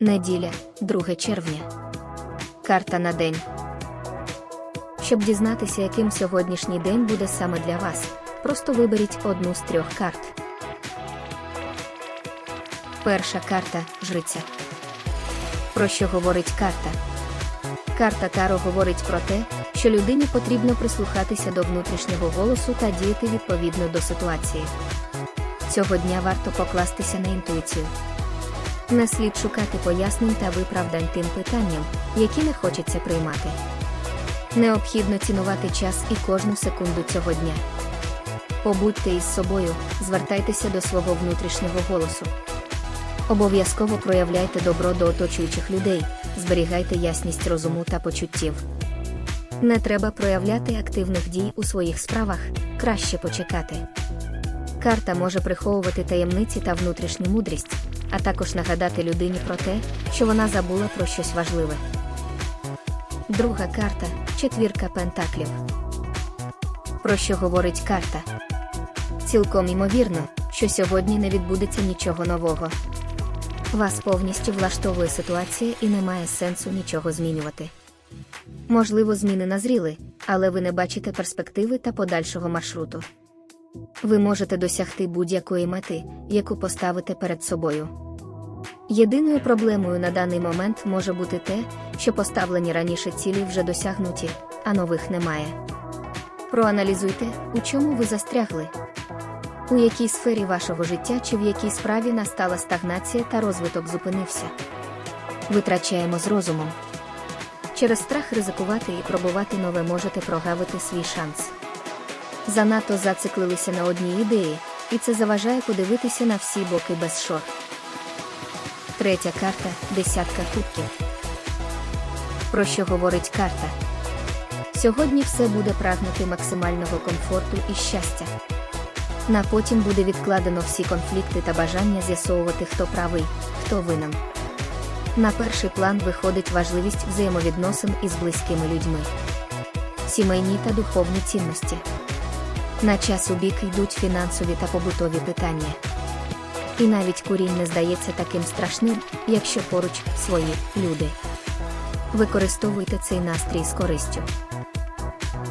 Неділя, 2 червня. Карта на день. Щоб дізнатися, яким сьогоднішній день буде саме для вас, просто виберіть одну з трьох карт. Перша карта жриця. Про що говорить карта? Карта Таро говорить про те, що людині потрібно прислухатися до внутрішнього голосу та діяти відповідно до ситуації. Цього дня варто покластися на інтуїцію. Не слід шукати пояснень та виправдань тим питанням, які не хочеться приймати. Необхідно цінувати час і кожну секунду цього дня. Побудьте із собою, звертайтеся до свого внутрішнього голосу. Обов'язково проявляйте добро до оточуючих людей, зберігайте ясність розуму та почуттів. Не треба проявляти активних дій у своїх справах, краще почекати. Карта може приховувати таємниці та внутрішню мудрість, а також нагадати людині про те, що вона забула про щось важливе. Друга карта четвірка пентаклів. Про що говорить карта? Цілком ймовірно, що сьогодні не відбудеться нічого нового. Вас повністю влаштовує ситуація і немає сенсу нічого змінювати. Можливо, зміни назріли, але ви не бачите перспективи та подальшого маршруту. Ви можете досягти будь-якої мети, яку поставите перед собою. Єдиною проблемою на даний момент може бути те, що поставлені раніше цілі вже досягнуті, а нових немає. Проаналізуйте, у чому ви застрягли, у якій сфері вашого життя чи в якій справі настала стагнація та розвиток зупинився. Витрачаємо з розумом. Через страх ризикувати і пробувати нове можете прогавити свій шанс. Занадто зациклилися на одній ідеї, і це заважає подивитися на всі боки без шор. Третя карта десятка кубків. Про що говорить карта? Сьогодні все буде прагнути максимального комфорту і щастя. На потім буде відкладено всі конфлікти та бажання з'ясовувати, хто правий, хто винен. На перший план виходить важливість взаємовідносин із близькими людьми, сімейні та духовні цінності. На час у бік йдуть фінансові та побутові питання. І навіть курінь не здається таким страшним, якщо поруч свої люди. Використовуйте цей настрій з користю.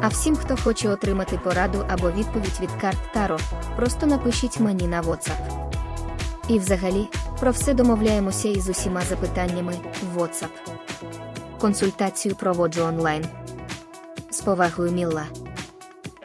А всім, хто хоче отримати пораду або відповідь від карт Таро, просто напишіть мені на WhatsApp. І взагалі, про все домовляємося із усіма запитаннями в WhatsApp. Консультацію проводжу онлайн. З повагою Мілла.